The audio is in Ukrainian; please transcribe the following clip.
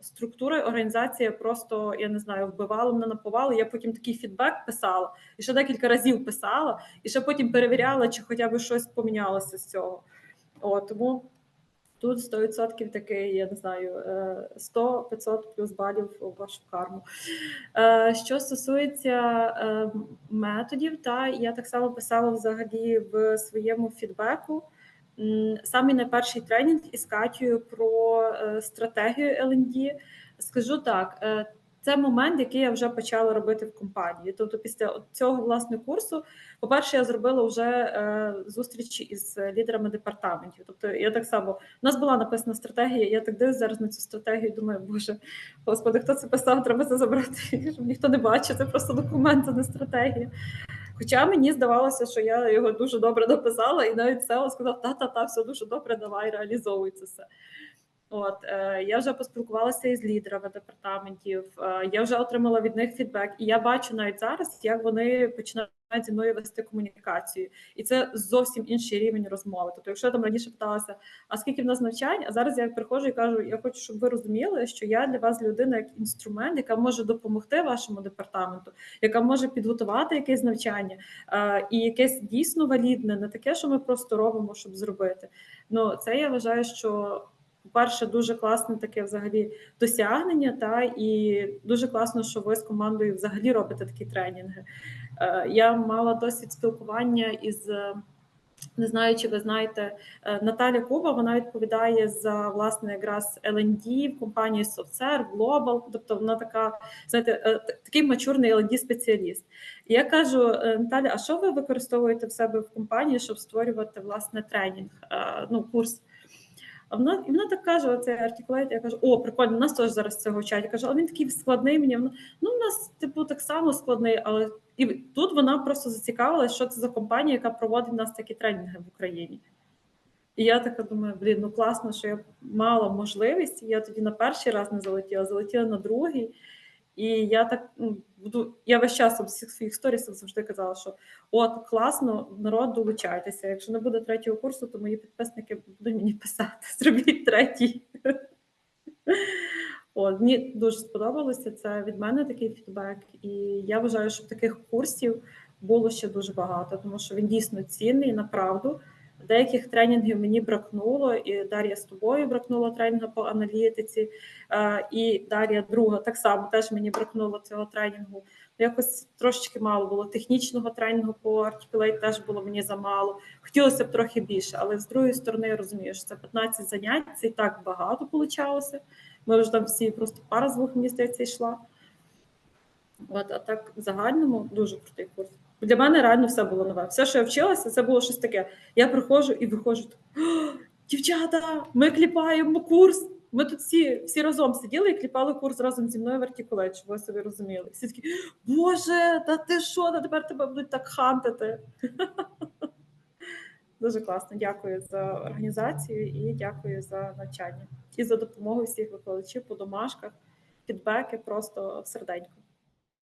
структура, організація просто я не знаю, вбивала мене наповала. Я потім такий фідбек писала, і ще декілька разів писала, і ще потім перевіряла, чи хоча б щось помінялося з цього. О, тому тут 100% такий, я не знаю, е, 100-500 плюс балів у вашу карму. Е, Що стосується е, методів, та я так само писала взагалі в своєму фідбеку. М, Самий найперший тренінг із Катєю про е, стратегію L&D. Скажу так, е, це момент, який я вже почала робити в компанії. Тобто, після цього власне курсу, по-перше, я зробила вже е, зустрічі із лідерами департаментів. Тобто, я так само у нас була написана стратегія. Я так дивлюсь зараз на цю стратегію. Думаю, боже, господи, хто це писав? Треба це забрати. Щоб ніхто не бачив. Це просто документ, а не стратегія. Хоча мені здавалося, що я його дуже добре написала, і навіть SEO сказав: та-та-та, все дуже добре, давай реалізовуй це все. От е, я вже поспілкувалася із лідерами департаментів. Е, я вже отримала від них фідбек, і я бачу навіть зараз, як вони починають зі мною вести комунікацію, і це зовсім інший рівень розмови. Тобто, якщо я там раніше питалася, а скільки в нас навчань, а зараз я приходжу і кажу: я хочу, щоб ви розуміли, що я для вас людина як інструмент, яка може допомогти вашому департаменту, яка може підготувати якесь навчання е, і якесь дійсно валідне, не таке, що ми просто робимо, щоб зробити. Ну це я вважаю, що по-перше, дуже класне таке взагалі досягнення, та і дуже класно, що ви з командою взагалі робите такі тренінги. Е, Я мала досвід спілкування із. е, Не знаю, чи ви знаєте, е, Наталя Куба, вона відповідає за власне якраз L&D в компанії SoftServe, Global, тобто вона така, знаєте, такий мачурний L&D спеціаліст. Я кажу, Наталя, а що ви використовуєте в себе в компанії, щоб створювати власне тренінг, ну, курс? А вона, і вона так каже: оце артикулейт, я кажу, о, прикольно, у нас теж зараз цього вчать. Я кажу, але він такий складний мені. Вона, ну, у нас, типу, так само складний, але і тут вона просто зацікавилася, що це за компанія, яка проводить у нас такі тренінги в Україні. І я така думаю, блін, ну класно, що я мала можливість. Я тоді на перший раз не залетіла, залетіла на другий. І я так буду. Я весь час в всіх своїх сторісах завжди казала, що от класно, народ долучайтеся. Якщо не буде третього курсу, то мої підписники будуть мені писати. Зробіть третій. От, мені дуже сподобалося це від мене такий фідбек, і я вважаю, що таких курсів було ще дуже багато, тому що він дійсно цінний направду. Деяких тренінгів мені бракнуло, і Дар'я з тобою бракнуло тренінгу по аналітиці, е, і Дар'я друга так само теж мені бракнуло цього тренінгу. Якось трошечки мало було технічного тренінгу по Articulate теж було мені замало. Хотілося б трохи більше, але з другої сторони я розумію, що це 15 занять, це і так багато получалося. Ми вже там всі просто пара з двох мені йшла. От, а так в загальному дуже крутий курс. Для мене реально все було нове. Все, що я вчилася, це було щось таке. Я приходжу і виходжу. Дівчата, ми кліпаємо курс. Ми тут всі всі разом сиділи і кліпали курс разом зі мною в щоб ви собі розуміли. Всі такі, Боже, та ти що? Та тепер тебе будуть так хантити. Дуже класно. Дякую за організацію і дякую за навчання і за допомогу всіх викладачів по домашках, фідбеки просто в серденько.